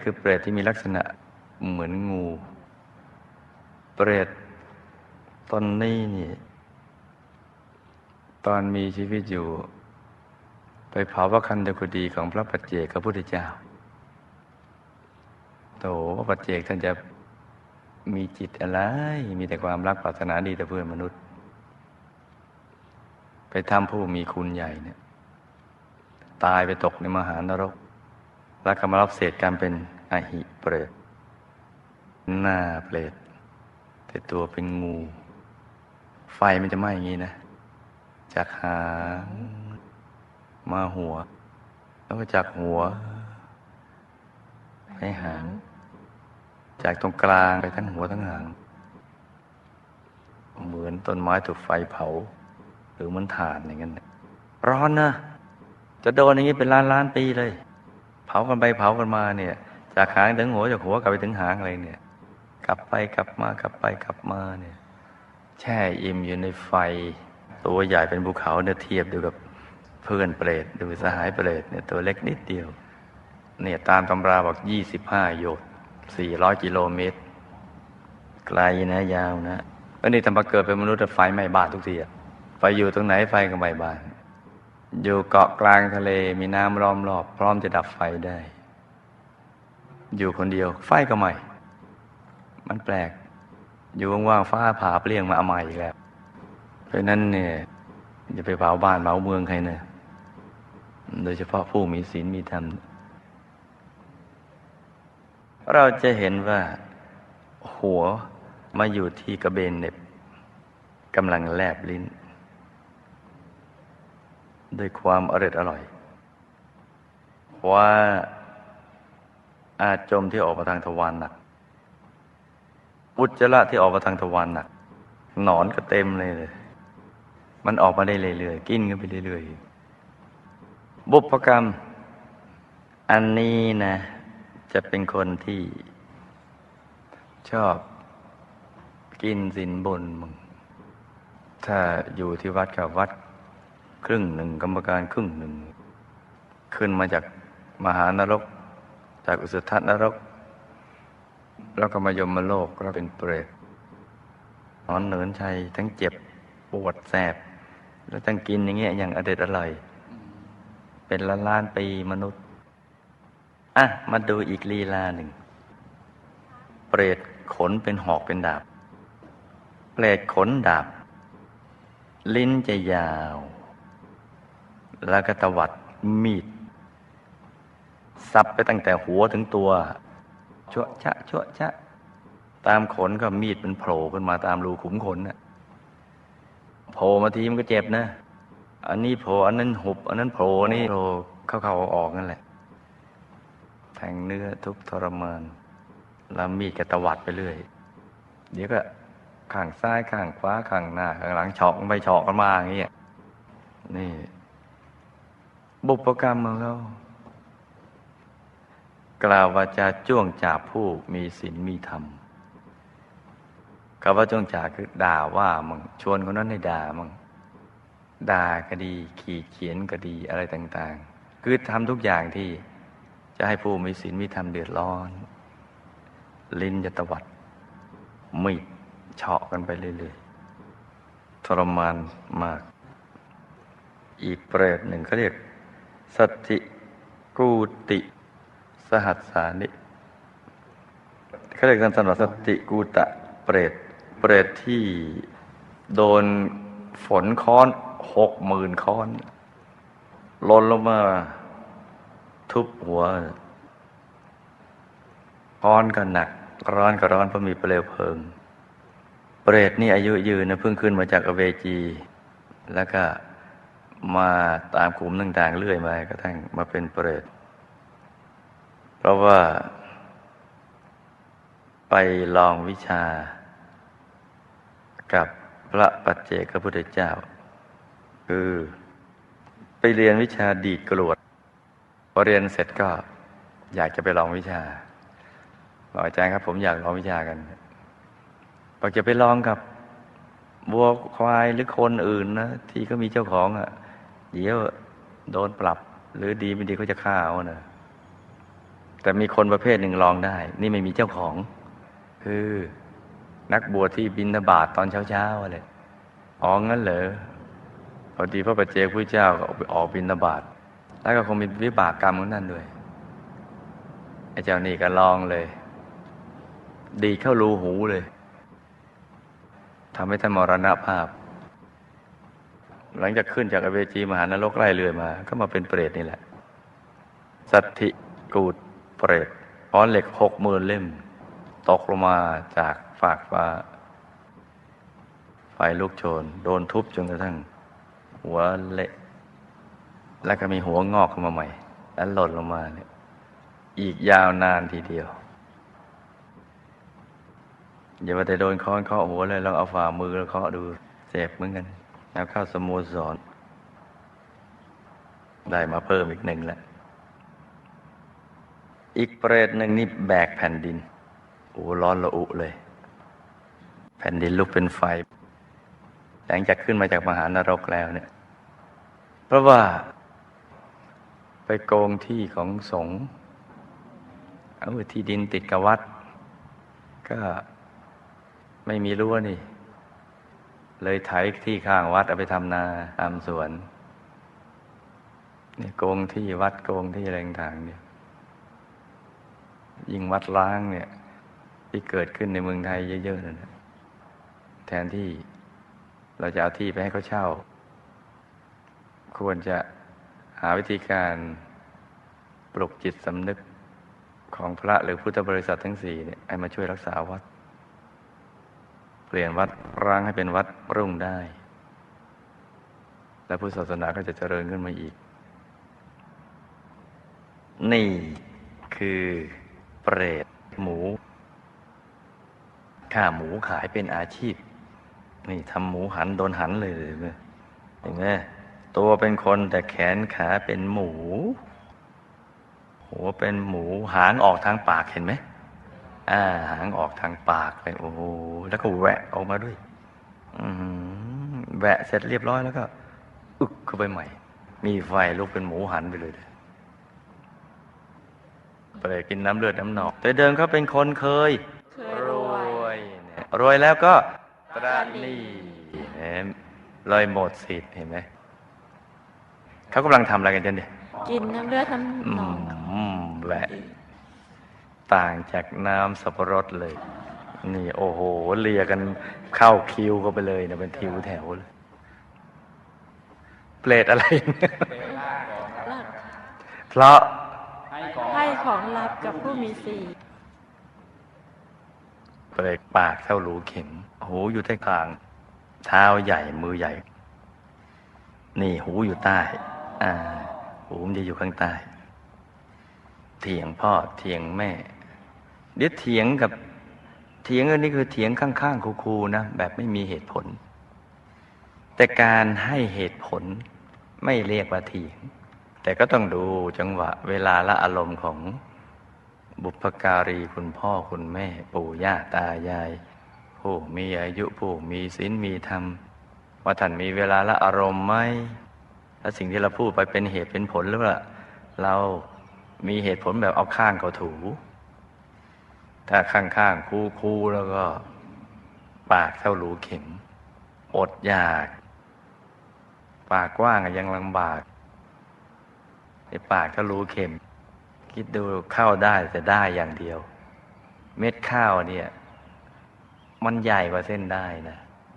คือเปรตที่มีลักษณะเหมือนงู เปรตตนนี้นี่ ตอนมีชีวิตอยู่ ไปเผาพระคันธกุฎีของพระปัจเจกพระพุทธเจ้าโตพระปัจเจกท่านจะมีจิตอะไร มีแต่ความรักปรารถนาดีแต่เพื่อนมนุษย์ ไปทำผู้มีคุณใหญ่เนี่ย ตายไปตกในมหานรก แล้วก็มารับเศษกรรมเป็นอหิเปรตหน้าเปรตแต่ตัวเป็นงู ไฟมันจะไหม้อย่างนี้นะ จากหางมาหัว แล้วก็จากหัว ไปหาง จากตรงกลางไปทั้งหัวทั้งหาง เหมือนต้นไม้ถูกไฟเผา หรือเหมันถ่านอย่างนั้นร้อนนะจะโดนอย่างนี้เป็นล้านล้านปีเลยากันไปเผากันมาเนี่ย จากหางถึงหัวจากหัวกลับไปถึงหางอะไรเนี่ย กลับไปกลับมากลับไปกลับมาเนี่ย แช่อิ่มอยู่ในไฟ ตัวใหญ่เป็นภูเขาเนี่ยเทียบดูกับเพื่อนเปรตดูสหายเปรตเนี่ยตัวเล็กนิดเดียว เนี่ยตามตำราบอกยี่สิบห้าโยชน์สี่ร้อยกิโลเมตร ไกลนะยาวนะแล้วนี่ทำมาเกิดเป็นมนุษย์ไฟไหม้บ้านทุกทีอะไฟอยู่ตรงไหนไฟก็ไหม้บ้าน อยู่เกาะกลางทะเลมีน้ำล้อมรอบ พร้อมจะดับไฟได้ อยู่คนเดียว ไฟก็ไหม้มันแปลก อยู่ว่างๆฟ้าผ่าเปลี่ยงมาใหม่อีกแล้ว เพราะนั้นเนี่ยอย่าไปเผาบ้านเผาเมืองใครเนะโดยเฉพาะผู้มีศีลมีธรรม เราจะเห็นว่า หัวมาอยู่ที่กระเบนเน็บกำลังแลบลิ้น ด้วยความอร่อยอร่อยว่าอาจจมที่ออกมาทางทวารหนัก อุจจาระที่ออกมาทางทวารหนัก หนอนก็เต็มเลยเลย มันออกมาได้เรื่อยๆ กินกันไปเรื่อยๆ บุพกรรม อันนี้นะ จะเป็นคนที่ ชอบกินสินบนมึง ถ้าอยู่ที่วัดกับวัด ครึ่งหนึ่งกรรมการครึ่งหนึ่ง ขึ้นมาจากมหานรก จากอุสทัศนรก แล้วก็มายมมาโลกก็เป็นเปรตนอนเหนินชัยทั้งเจ็บปวดแสบ แล้วทั้งกินอย่างเงี้ยอย่างอเด็ดอร่อย เป็นล้านล้านปีมนุษย์ อะ มาดูอีกลีลาหนึ่ง เปรตขนเป็นหอกเป็นดาบ เปรตขนดาบ ลิ้นจะยาว แล้วก็ตวัดมีดสับไปตั้งแต่หัวถึงตัวชั่วชะชั่วชะ ตามขนก็มีดมันโผล่ขึ้นมาตามรูขุมขนน่ะโผล่มาทีมันก็เจ็บนะ อันนี้โผล่อันนั้นหุบ อันนั้นโผล่นี่โผล่เข้าเข้าออกนั่นแหละ แทงเนื้อทุกทรมานแล้วมีดก็ตวัดไปเรื่อย เดี๋ยวก็ข้างซ้ายข้างขวาข้างหน้าข้างหลังเฉาะกันไปเฉาะกันมาอย่างเงี้ยนี่ บุพกรรมของเขากล่าวว่าจะจ้วงจ่าผู้มีศีลมีธรรมคำว่าจ้วงจ่าคือด่าว่ามึงชวนคนนั้นให้ด่ามึงด่าก็ดี ขีดเขียนก็ดีอะไรต่าง ๆ คือทำทุกอย่างที่จะให้ผู้มีศีลมีธรรมเดือดร้อน ลิ้นจะตวัดมีดเฉาะกันไปเรื่อยๆทรมานมาก อีกเปรตหนึ่งเขาเรียก สัติกูติสหัสสานิเขาเรียกสั้นๆว่าสัตติกูตะเปรตเปรตที่โดนฝนค้อนหกหมื่นค้อนลนลงมาทุบหัวร้อนก็หนัก ร้อนก็ร้อนเพราะมีเปลวเพลิง เปรตนี่อายุยืนนะเพิ่งขึ้นมาจากอเวจี แล้วก็ มาตามขุมต่างๆเรื่อยมากระทั่งมาเป็นเปรต เพราะว่า ไปลองวิชา กับพระปัจเจกพุทธเจ้า คือไปเรียนวิชาดีดกรวดพอเรียนเสร็จก็อยากจะไปลองวิชาบอกอาจารย์ครับ ผมอยากลองวิชากันบอกจะไปลองกับวัวควายหรือคนอื่นนะที่เขามีเจ้าของอะ่ะ เดี๋ยวโดนปรับ หรือดีไม่ดีเขาจะฆ่าเอานะแต่มีคนประเภทหนึ่งลองได้ นี่ไม่มีเจ้าของ คือนักบวชที่บินบาตตอนเช้าๆอะไรอ๋องั้นเหรอพอดีพระปัจเจกพุทธเจ้าก็ออกไปออกบินบาตแล้วก็คงมีวิบากกรรมของนั่นด้วยไอ้เจ้านี่ก็ลองเลย ดีเข้ารูหูเลยทำให้ท่านมรณภาพ หลังจากขึ้นจากอเวจีมหานรกไล่เรือยมา ก็มาเป็นเปรตนี่แหละ สัตถิกูดเปรตค้อนเหล็กหกหมื่นเล่ม ตกลงมาจากฝากฟ้า ไฟลุกโชน โดนทุบจนกระทั่ง หัวเละแล้วก็มีหัวงอกขึ้นมาใหม่ แล้วหล่นลงมาเนี่ยอีกยาวนานทีเดียว อย่าว่าแต่โดนค้อนเคาะหัวเลยลองเอาฝ่ามือแล้วเคาะดูเจ็บเหมือนกัน แล้วเข้าสโมสร ได้มาเพิ่มอีกหนึ่งแล้วอีกเปรตหนึ่งนี่แบกแผ่นดินโอ้ร้อนระอุเลย แผ่นดินลุกเป็นไฟ หลังจากขึ้นมาจากมหานรกแล้วเนี่ย เพราะว่า ไปโกงที่ของสงฆ์เอาที่ดินติดกับวัด ก็ไม่มีรั้วนี่ เลยไถที่ข้างวัดเอาไปทำนาทำสวนเนี่ยโกงที่วัดโกงที่อะไรต่างเนี่ย ยิ่งวัดล้างเนี่ย ที่เกิดขึ้นในเมืองไทยเยอะๆนะแทนที่เราจะเอาที่ไปให้เขาเช่า ควรจะหาวิธีการปลุกจิตสำนึกของพระหรือพุทธบริษัททั้งสี่เนี่ยให้มาช่วยรักษาวัด ปลี่ยนวัดร้างให้เป็นวัดรุ่งได้ และพุทธศาสนาก็จะเจริญขึ้นมาอีก นี่คือเปรตหมูฆ่าหมูขายเป็นอาชีพ นี่ทำหมูหันโดนหันเลยเห็นไหมเห็นไหมตัวเป็นคนแต่แขนขาเป็นหมู หัวเป็นหมูหางออกทางปากเห็นไหม อ่า หางออกทางปากเลยโอ้โหแล้วก็แหวะออกมาด้วยอืมแหวะเสร็จเรียบร้อยแล้วก็ อึกเข้าไปใหม่ มีไฟลุกเป็นหมูหันไปเลยเปรตกินน้ำเลือดน้ำหนองแต่เดิมเขาเป็นคนเคยเคยรวยยเนี่ยรวยแล้วก็ตระหนี่เห็นเลยหมดสิทธิ์เห็นไหมเขากำลังทำอะไรกันจันเนี่ยกินน้ำเลือดน้ำอืหนองมแหละ ต่างจากน้ำสับปะรดเลย นี่โอ้โหเลียกันเข้าคิวก็ไปเลยเนี่ยเป็นทิวแถวเลยเปรตอะไรเนี่ยลักเพราะให้ของลับกับผู้มีสีเปรตปากเท่ารูเข็ม หูอยู่ใต้คาง เท้าใหญ่มือใหญ่ นี่หูอยู่ใต้ อ่า หูมันจะอยู่ข้างใต้ เถียงพ่อเถียงแม่ เดี๋ยวเถียงกับเถียงอันนี้คือเถียงข้างๆคูๆนะแบบไม่มีเหตุผล แต่การให้เหตุผลไม่เรียกว่าเถียง แต่ก็ต้องดูจังหวะเวลาและอารมณ์ของบุพการีคุณพ่อคุณแม่ ปู่ย่าตายาย ผู้มีอายุผู้มีศีลมีธรรม ว่าท่านมีเวลาและอารมณ์ไหมและสิ่งที่เราพูดไปเป็นเหตุเป็นผลหรือว่าเรามีเหตุผลแบบเอาข้างเขาถู ถ้าข้างๆคู่คู่แล้วก็ ปากเท่ารูเข็ม อดอยาก ปากกว้างยังลำบากไอ้ปากเท่ารูเข็ม คิดดูเข้าได้แต่ได้อย่างเดียว เม็ดข้าวเนี่ย มันใหญ่กว่าเส้นได้นะ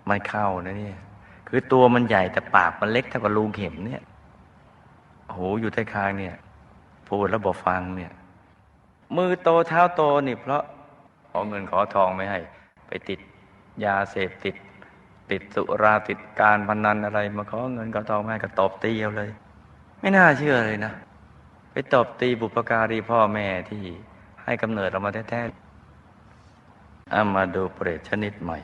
มันเข้านะเนี่ย คือตัวมันใหญ่แต่ปากมันเล็กเท่ากับรูเข็มเนี่ยโหอยู่ใต้คางเนี่ยพูดแล้วบอกฟังเนี่ย มือโตเท้าโตนี่เพราะ อเงินขอทองไม่ให้ ไปติดยาเสพติด ติดสุราติดการพนันอะไร มาขอเงินขอทองไม่ให้ก็ตบตีเอาเลย ไม่น่าเชื่อเลยนะ ไปตบตีบุปการีพ่อแม่ที่ให้กำเนิดเรามาแท้ๆเอามาดูเปรตชนิดใหม่